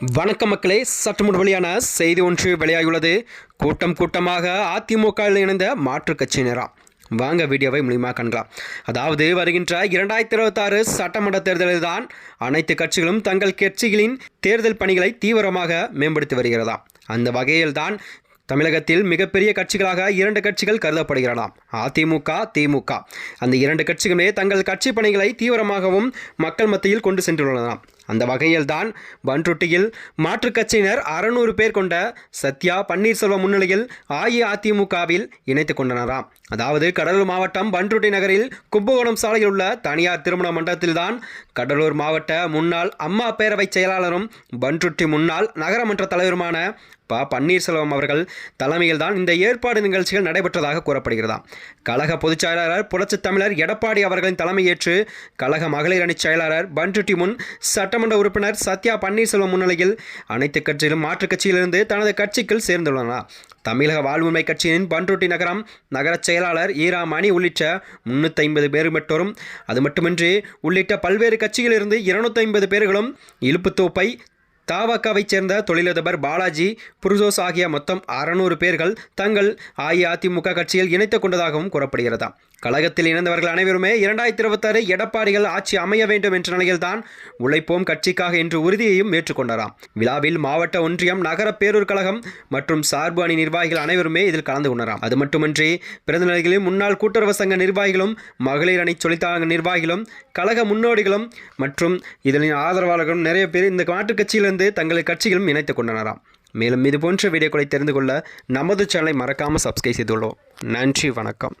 வணக்கம் மக்களே சற்று முன் வெளியான செய்தி ஒன்று வெளியாகியுள்ளது. கூட்டம் கூட்டமாக அதிமுகவில் இணைந்த மாற்றுக் கட்சியினரா? வாங்க வீடியோவை மூலியமாக காண்கலாம். அதாவது வருகின்ற இரண்டாயிரத்தி இருபத்தாறு சட்டமன்ற தேர்தலில் தான் அனைத்து கட்சிகளும் தங்கள் கட்சிகளின் தேர்தல் பணிகளை தீவிரமாக மேம்படுத்தி வருகிறதா? அந்த வகையில்தான் தமிழகத்தில் மிகப்பெரிய கட்சிகளாக இரண்டு கட்சிகள் கருதப்படுகிறதாம் அதிமுக திமுக. அந்த இரண்டு கட்சிகளுமே தங்கள் கட்சி பணிகளை தீவிரமாகவும் மக்கள் மத்தியில் கொண்டு சென்றுள்ளதாம் அந்த வகையில்தான் பன்ருட்டியில் மாற்றுக் கட்சியினர் அறுநூறு பேர் கொண்ட சத்யா பன்னீர்செல்வம் முன்னிலையில் அஇஅதிமுகவில் இணைத்துக் கொண்டனராம். அதாவது கடலூர் மாவட்டம் பன்ருட்டி நகரில் கும்பகோணம் சாலையில் உள்ள தனியார் திருமண மண்டபத்தில்தான் கடலூர் மாவட்ட முன்னாள் அம்மா பேரவைச் செயலாளரும் பன்ருட்டி முன்னாள் நகரமன்ற தலைவருமான ப. பன்னீர்செல்வம் அவர்கள் தலைமையில்தான் இந்த ஏற்பாடு நிகழ்ச்சிகள் நடைபெற்றதாக கூறப்படுகிறதாம். கழக பொதுச் செயலாளர் புரட்சித் தமிழர் எடப்பாடி அவர்களின் தலைமையேற்று கழக மகளிர் அணி செயலாளர் பன்ருட்டி முன் சட்டமன்ற உறுப்பினர் சத்யா பன்னீர்செல்வம் முன்னிலையில் அனைத்து கட்சியிலும் மாற்றுக் கட்சியிலிருந்து தனது கட்சிக்குள் சேர்ந்துள்ளனர் தமிழக வாழ்வுமை கட்சியின் பன்ருட்டி நகரம் நகரச் செயலாளர் ஈரா மணி உள்ளிட்ட முன்னூற்றி ஐம்பது பேர் மற்றோரும் அது மட்டுமின்றி உள்ளிட்ட பல்வேறு கட்சியிலிருந்து இருநூத்தி ஐம்பது பேர்களும் இழுப்புத்தோப்பை தாவக்காவைச் சேர்ந்த தொழிலதிபர் பாலாஜி புருசோஸ் ஆகிய மொத்தம் அறநூறு பேர்கள் தங்கள் அஇஅதிமுக கட்சியில் இணைத்துக் கொண்டதாகவும் கூறப்படுகிறதாம். கழகத்தில் இணைந்தவர்கள் அனைவருமே இரண்டாயிரத்தி இருபத்தாறு எடப்பாடிகள் ஆட்சி அமைய வேண்டும் என்ற நிலையில்தான் உழைப்போம் கட்சிக்காக என்று உறுதியையும் ஏற்றுக்கொண்டாராம். விழாவில் மாவட்ட ஒன்றியம் நகர பேரூர் கழகம் மற்றும் சார்பு அணி நிர்வாகிகள் அனைவருமே இதில் கலந்து கொண்டாராம். அது மட்டுமின்றி பிரதிநிதிகளில் முன்னாள் கூட்டுறவு சங்க நிர்வாகிகளும் மகளிர் அணி தொழிற்சங்க நிர்வாகிகளும் கழக முன்னோடிகளும் மற்றும் இதனின் ஆதரவாளர்களும் நிறைய பேர் இந்த மாற்றுக் கட்சியிலிருந்து தங்கள் கட்சிகளும் இணைத்துக் கொண்டனராம். மேலும் இது போன்ற வீடியோக்களை தெரிந்து கொள்ள நமது சேனலை மறக்காமல் சப்ஸ்கிரைப் செய்துள்ளோம். நன்றி வணக்கம்.